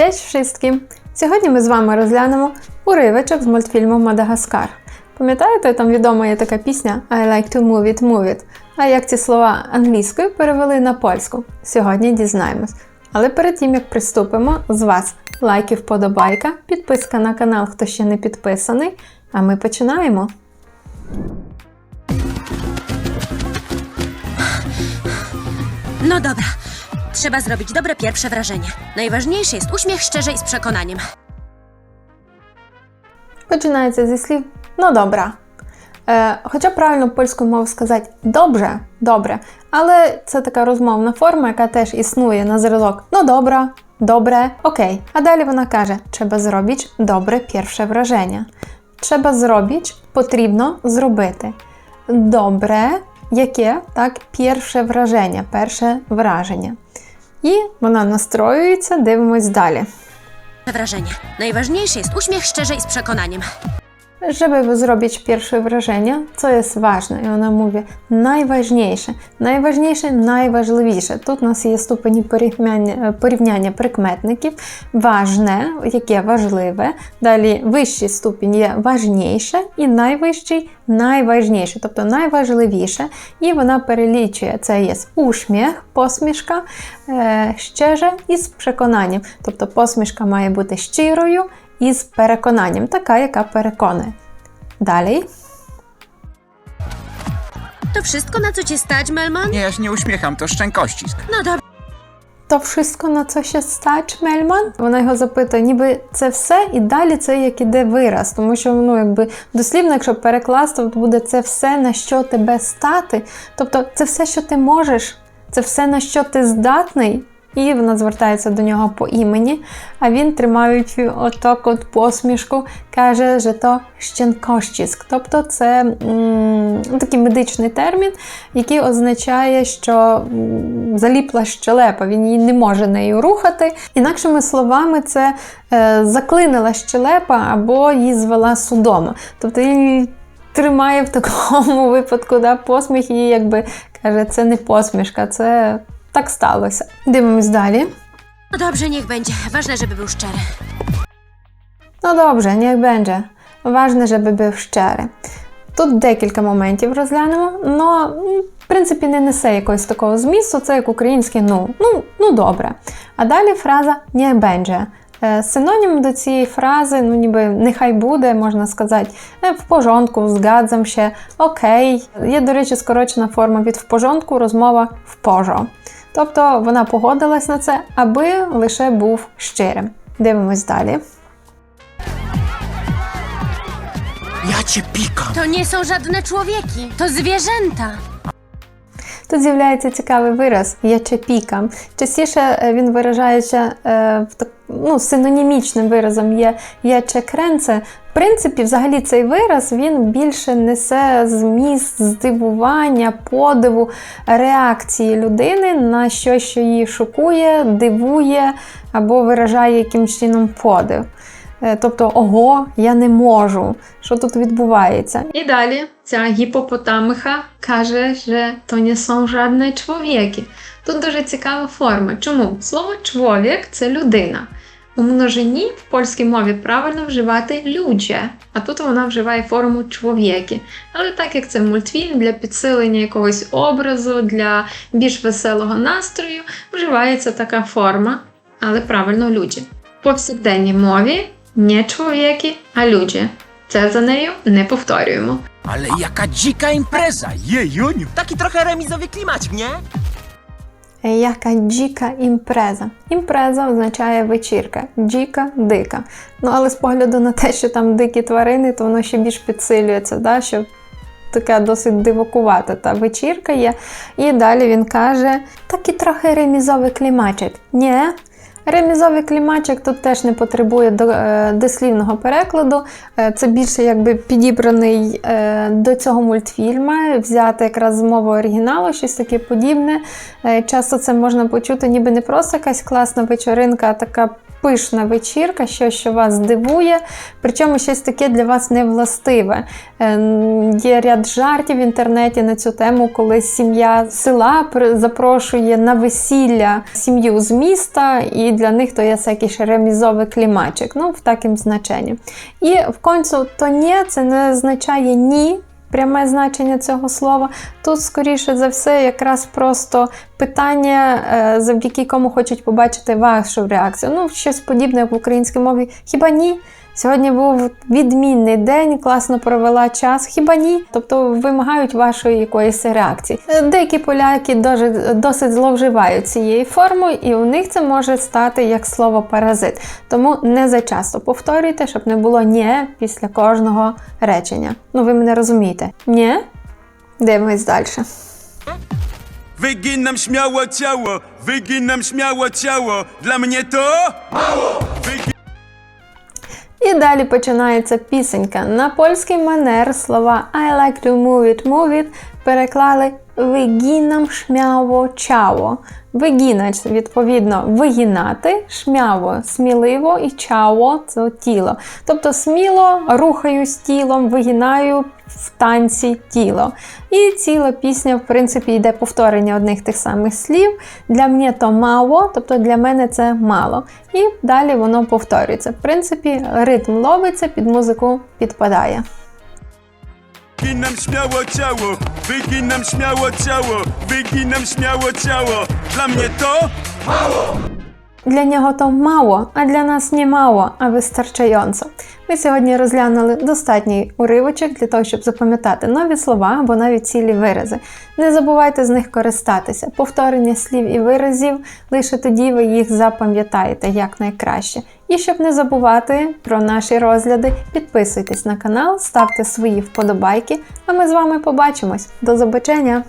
Cześć wszystkim! Сьогодні ми з вами розглянемо уривочок з мультфільму Мадагаскар. Пам'ятаєте, там відома є така пісня I like to move it, move it. А як ці слова англійською перевели на польську? Сьогодні дізнаємось. Але перед тим як приступимо, з вас лайк і вподобайка, підписка на канал, хто ще не підписаний. А ми починаємо. No dobra. Trzeba zrobić dobre pierwsze wrażenie. Najważniejszy jest uśmiech szczerze i z przekonaniem. Починається зі слів ну добра. Е, хоча правильно польською мовою сказати добре, добре. Але це така розмовна форма, яка теж існує на зразок ну добра, добре, окей. А далі вона каже: треба зробити добре перше враження. Треба зробити, потрібно зробити. Добре, яке так, перше враження, перше враження. І вона настроюється, дивимось далі. Wrażenie. Najważniejszy jest uśmiech szczerze i z przekonaniem. Żeby zrobić pierwsze wrażenie, co jest ważne, i ona mówi najważniejsze, najważniejsze, najważliwsze. Тут у нас є ступені порівняння, порівняння прикметників. Важне, яке важливе. Далі вищий ступінь є важніше, і найвищий найважніше, тобто найважливіше. І вона перелічує це є усміх, посмішка, е, щеже і з переконанням. Тобто посмішка має бути щирою і з переконанням, така, яка переконує. Далі. To wszystko, na co cię stać, Melman? Nie, ja się nie uśmiecham, to szczękościsk. No dobra. То wszystko на це ще стач, Мельман? Вона його запитує, ніби це все, і далі це як іде вираз. Тому що, ну, якби дослівно, якщо перекласти, то буде це все, на що тебе стати. Тобто це все, що ти можеш, це все, на що ти здатний. І вона звертається до нього по імені, а він, тримаючи отак от посмішку, каже, що то щенкощіськ. Тобто це м, такий медичний термін, який означає, що заліпла щелепа, він її не може нею рухати. Інакшими словами, це е, заклинила щелепа або її звела судома. Тобто він тримає в такому випадку да, посміх і якби каже, це не посмішка, це так сталося. Дивимось далі. No dobrze, niech będzie. Ważne, żeby był szczery. Ну добре, niech będzie. Важне, щоб був щирий. Тут декілька моментів розглянемо, але в принципі не несе якогось такого змісту, це як українське ну, ну, ну добре. А далі фраза «niech będzie». Е, Синонім до цієї фрази, ну ніби нехай буде, можна сказати, «е, в пожонку, згадзам ще, окей. Є, до речі, скорочена форма від в пожонку, розмова в пожо. Тобто вона погодилась на це, аби лише був щирим. Дивимось далі. Ja cię pikam. To nie są żadne człowieki. To zwierzęta. Тут з'являється цікавий вираз ячепікам. Частіше е, він виражається е, в так, ну, синонімічним виразом є ячекренце. В принципі, взагалі цей вираз він більше несе зміст здивування, подиву, реакції людини на щось, що її шокує, дивує або виражає якимсь чином подив. Е, Тобто, ого, я не можу. Що тут відбувається? І далі ця гіпопотамиха каже, що то не są жадні чоловіки. Тут дуже цікава форма. Чому? Слово чоловік це людина. У множині в польській мові правильно вживати люdzie, а тут вона вживає форму чоловіки. Але так як це мультфільм для підсилення якогось образу, для більш веселого настрою, вживається така форма, але правильно люdzie. В повсякденній мові не чоловіки, а ludzie. Це за нею не повторюємо. Ale jaka dzika impreza, jejuniu. Taki trochę remizowy klimacik, nie? Е, Яка джіка імпреза. Імпреза означає вечірка, джіка дика. Ну але з погляду на те, що там дикі тварини, то воно ще більш підсилюється, да? що така досить дивакувата та вечірка є. І далі він каже: такий трохи ремізовий клімачик. Ні. Ремізовий клімачик тут теж не потребує е, дослівного перекладу. Е, це більше якби підібраний е, до цього мультфільма, взяти якраз з мови оригіналу, щось таке подібне. Часто це можна почути, ніби не просто якась класна вечоринка, а така пишна вечірка, щось, що вас здивує, причому щось таке для вас не властиве. Е, Є ряд жартів в інтернеті на цю тему, коли сім'я села запрошує на весілля сім'ю з міста, і для них то jest jakiś ремізовий клімачик, ну, в таким значенні. І в концу то ні, це не означає ні. Пряме значення цього слова. Тут, скоріше за все, якраз просто питання, е, завдяки кому хочуть побачити вашу реакцію. Ну, щось подібне, як в українській мові. Хіба ні? Сьогодні був відмінний день, класно провела час. Хіба ні? Тобто вимагають вашої якоїсь реакції. Е, Деякі поляки досить зловживають цією формою, і у них це може стати як слово паразит. Тому не зачасто повторюйте, щоб не було ні після кожного речення. Ну, ви мене розумієте? Ні? Дивимось далі. Wyginam śmiało ciało, wyginam śmiało ciało. Dla mnie to mało. Wygi- І далі починається пісенька. На польський манер слова I like to move it, move it переклали вигінам шмяво чаło. Вигінач, відповідно, вигінати, шмяво, сміливо і чаło це тіло. Тобто сміло рухаюсь тілом, вигинаю в танці тіло. І ціла пісня, в принципі, йде повторення одних тих самих слів. Для мене то мало, тобто для мене це мало. І далі воно повторюється. В принципі, ритм ловиться, під музику підпадає. Wyginam śmiało ciało, wyginam śmiało ciało, wyginam śmiało ciało. Dla mnie to Для нього то мало, а для нас не мало, а вистачająco. Ми сьогодні розглянули достатній уривочок для того, щоб запам'ятати нові слова або навіть цілі вирази. Не забувайте з них користатися. Повторення слів і виразів лише тоді ви їх запам'ятаєте якнайкраще. І щоб не забувати про наші розгляди, підписуйтесь на канал, ставте свої вподобайки, а ми з вами побачимось. До побачення!